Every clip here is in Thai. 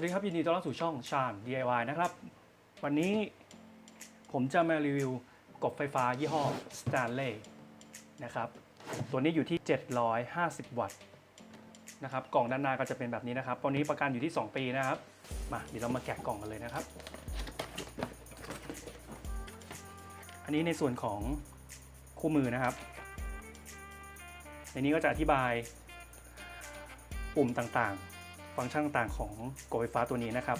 วัสดีครับ ยินดีต้อนรับสู่ช่องชาญ DIY นะครับ วันนี้ผมจะมารีวิวกบไฟฟ้ายี่ห้อ Stanley นะครับ ตัวนี้อยู่ที่ 750 วัตต์นะครับ กล่องด้านหน้าก็จะเป็นแบบนี้นะครับ ตัวนี้ประกันอยู่ที่ 2 ปีนะครับ มาเดี๋ยวเรามาแกะกล่องกันเลยนะครับ อันนี้ในส่วนของคู่มือนะครับ ในนี้ก็จะอธิบายปุ่มต่างๆ ฟังก์ชันต่างๆของกไฟฟ้าตัวนี้นะครับ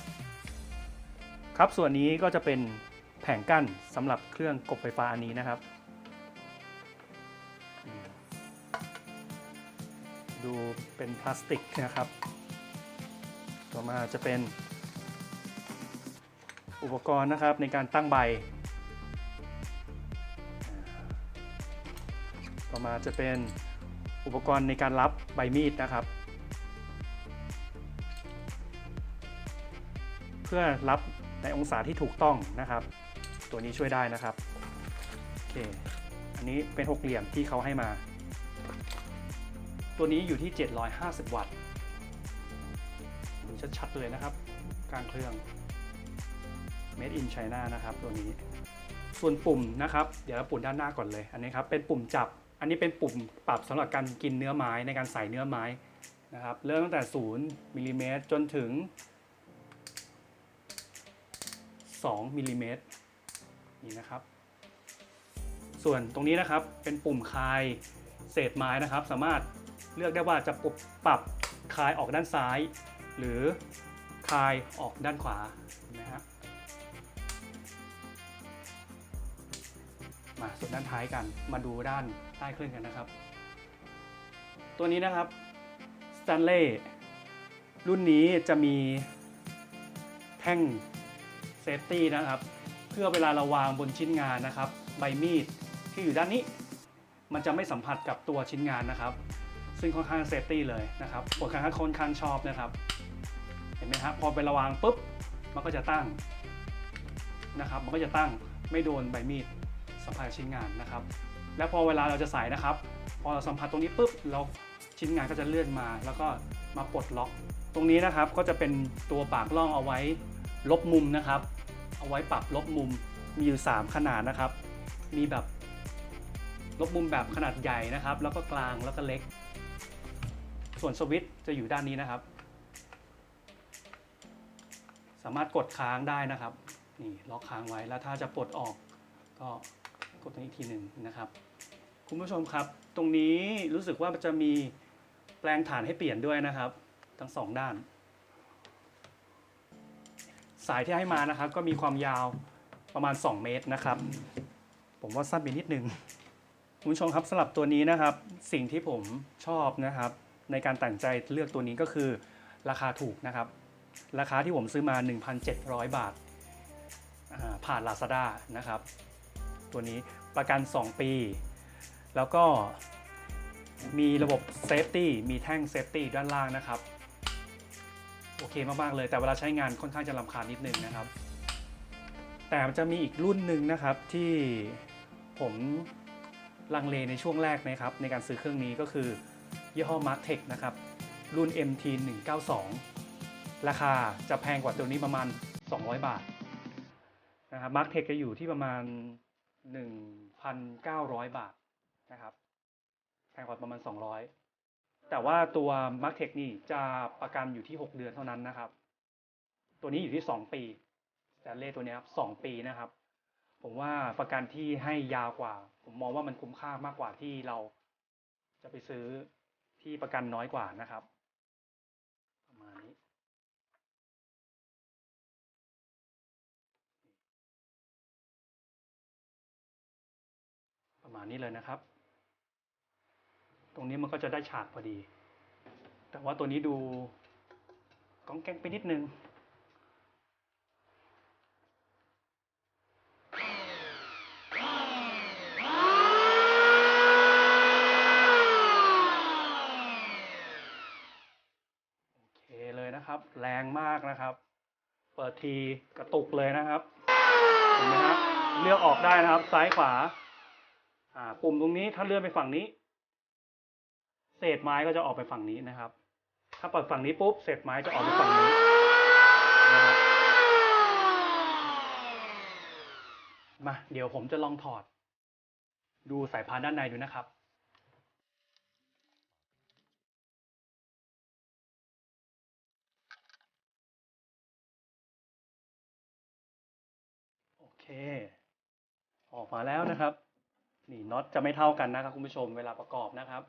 ครับส่วนนี้ก็จะเป็นแผงกั้นสำหรับเครื่องกบไฟฟ้าอันนี้นะครับ ดูเป็นพลาสติกนะครับ ต่อมาจะเป็นอุปกรณ์นะครับในการตั้งใบ ต่อมาจะเป็นอุปกรณ์ในการรับใบมีดนะครับ พื่อรับในองศาที่ถูกต้องนะครับ ตัวนี้ช่วยได้นะครับโอเคอันนี้เป็นหกเหลี่ยมที่เขาให้มา ตัวนี้อยู่ที่ 750 วัตต์ชัดๆเลยนะครับกลางเครื่อง Made in China นะครับ ตัวนี้ ส่วนปุ่มนะครับ เดี๋ยวเราปุ่มด้านหน้าก่อนเลย อันนี้ครับเป็นปุ่มจับ อันนี้เป็นปุ่มปรับสำหรับการกินเนื้อไม้ในการใส่เนื้อไม้นะครับ เริ่มตั้งแต่ 0มิลลิเมตรจนถึง 2มิลลิเมตรนี่นะครับ ส่วนตรงนี้นะครับเป็นปุ่มคลายเศษไม้นะครับ สามารถเลือกได้ว่าจะปรับปรับคลายออกด้านซ้าย หรือคลายออกด้านขวาเห็นไหมครับมาส่วนด้านท้ายกันมาดูด้านใต้เครื่องกันนะครับ ตัวนี้นะครับ Stanley รุ่นนี้จะมีแท่ง เซฟตี้นะครับ เพื่อเวลาเราวางบนชิ้นงานนะครับ ใบมีดที่อยู่ด้านนี้ มันจะไม่สัมผัสกับตัวชิ้นงานนะครับ ซึ่งค่อนข้างเซฟตี้เลยนะครับผมค่อนข้างค่อนข้างชอบนะครับ เห็นไหมครับพอไประวางปุ๊บมันก็จะตั้งนะครับ มันก็จะตั้งไม่โดนใบมีดสัมผัสชิ้นงานนะครับ แล้วพอเวลาเราจะใส่นะครับ พอเราสัมผัสตรงนี้ปุ๊บเราชิ้นงานก็จะเลื่อนมา แล้วก็มาปลดล็อก ตรงนี้นะครับก็จะเป็นตัวปากล่องเอาไว้ ลบมุมนะครับ เอาไว้ปรับลบมุมมีอยู่ 3 ขนาดนะครับ มีแบบลบมุมแบบขนาดใหญ่นะครับ แล้วก็กลางแล้วก็เล็ก ส่วนสวิตช์จะอยู่ด้านนี้นะครับ สามารถกดค้างได้นะครับนี่ล็อกค้างไว้แล้วถ้าจะปลดออกก็กดตรงนี้อีกทีหนึ่งนะครับ คุณผู้ชมครับ ตรงนี้รู้สึกว่าจะมีแปลงฐานให้เปลี่ยนด้วยนะครับ ทั้งสองด้าน สายที่ให้มานะครับ ก็มีความยาวประมาณ 2 เมตรนะครับ ผมว่าสั้นไปนิดนึงคุณผู้ชมครับสำหรับตัวนี้นะครับ สิ่งที่ผมชอบนะครับ ในการตัดใจเลือกตัวนี้ก็คือราคาถูกนะครับ ราคาที่ผมซื้อมา 1,700 บาทอ่าผ่าน Lazada นะครับ ตัวนี้ประกัน 2 ปี แล้วก็มีระบบเซฟตี้มีแท่งเซฟตี้ด้านล่างนะครับ โอเคมากๆเลย แต่เวลาใช้งานค่อนข้างจะลำคาญนิดนึงนะครับ แต่มันจะมีอีกรุ่นหนึ่งนะครับที่ผมลังเลในช่วงแรกนะครับ ในการซื้อเครื่องนี้ก็คือยี่ห้อ Marktech นะครับ รุ่น MT 192ราคาจะแพงกว่าตัวนี้ประมาณ 200 บาทนะครับ Marktech จะอยู่ที่ประมาณ 1,900 บาทนะครับแพงกว่าประมาณ 200 แต่ว่าตัว m a r k t e c h นี่จะประกันอยู่ที่ 6 เดือนเท่านั้นนะครับ ตัวนี้อยู่ที่ 2 ปีแต่เลขตัวนี้ครับ2ปีนะครับ ผมว่าประกันที่ให้ยาวกว่า ผมมองว่ามันคุ้มค่ามากกว่าที่เราจะไปซื้อที่ประกันน้อยกว่านะครับ ประมาณนี้ ประมาณนี้เลยนะครับ ตรงนี้มันก็จะได้ฉากพอดี แต่ว่าตัวนี้ดูก้องแกงไปนิดนึงโอเคเลยนะครับแรงมากนะครับ เปิดทีกระตุกเลยนะครับเห็นไหมครับเลือกออกได้นะครับ ซ้ายขวา อ่า ปุ่มตรงนี้ถ้าเลื่อนไปฝั่งนี้ เศษไม้ก็จะออกไปฝั่งนี้นะครับ ถ้าเปิดฝั่งนี้ปุ๊บเศษไม้จะออกไปฝั่งนี้นะครับมาเดี๋ยวผมจะลองถอด ดูสายพานด้านในดูนะครับโอเค ออกมาแล้วนะครับ นี่น็อตจะไม่เท่ากันนะครับคุณผู้ชมเวลาประกอบนะครับ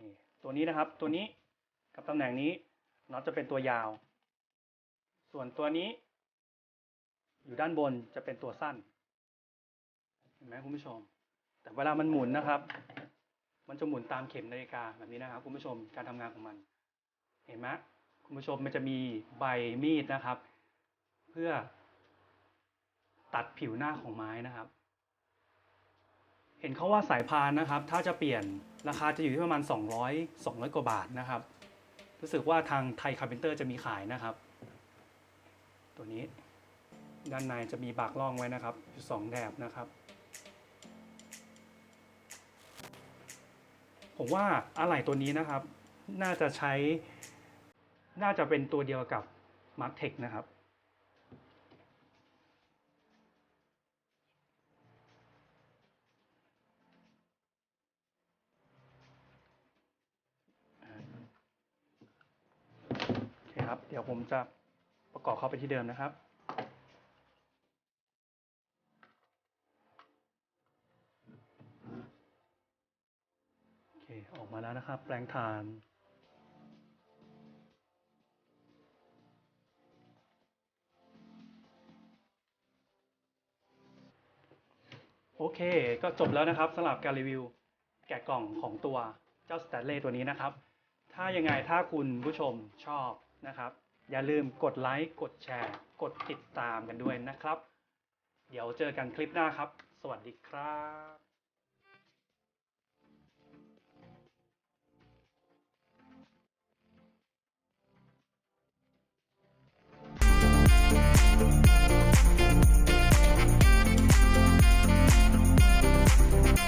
นี่ตัวนี้นะครับตัวนี้กับตำแหน่งนี้น็อตจะเป็นตัวยาว ส่วนตัวนี้ อยู่ด้านบนจะเป็นตัวสั้น เห็นไหมคุณผู้ชม แต่เวลามันหมุนนะครับ มันจะหมุนตามเข็มนาฬิกาแบบนี้นะครับ คุณผู้ชมการทำงานของมัน เห็นไหมคุณผู้ชมมันจะมีใบมีดนะครับ เพื่อตัดผิวหน้าของไม้นะครับ เห็นเขาว่าสายพานนะครับ ถ้าจะเปลี่ยนราคาจะอยู่ที่ประมาณ 200 200 กว่าบาทนะครับ รู้สึกว่าทางไทยคาร์เพนเตอร์จะมีขายนะครับ ตัวนี้ด้านในจะมีบากล่องไว้นะครับอยู่สองแถบนะครับ ผมว่าอะไหล่ตัวนี้นะครับ น่าจะใช้ น่าจะเป็นตัวเดียวกับ m a r k t e c h นะครับ เครับ เดี๋ยวผมจะประกอบเข้าไปที่เดิมนะครับ โอเค ออกมาแล้วนะครับ แปลงทานโอเค ก็จบแล้วนะครับสำหรับการรีวิวแกะกล่องของตัวเจ้าสแตนเล่ตัวนี้นะครับ ถ้ายังไงถ้าคุณผู้ชมชอบ นะครับ อย่าลืมกดไลค์กดแชร์ กดติดตามกันด้วยนะครับ เดี๋ยวเจอกันคลิปหน้าครับ สวัสดีครับ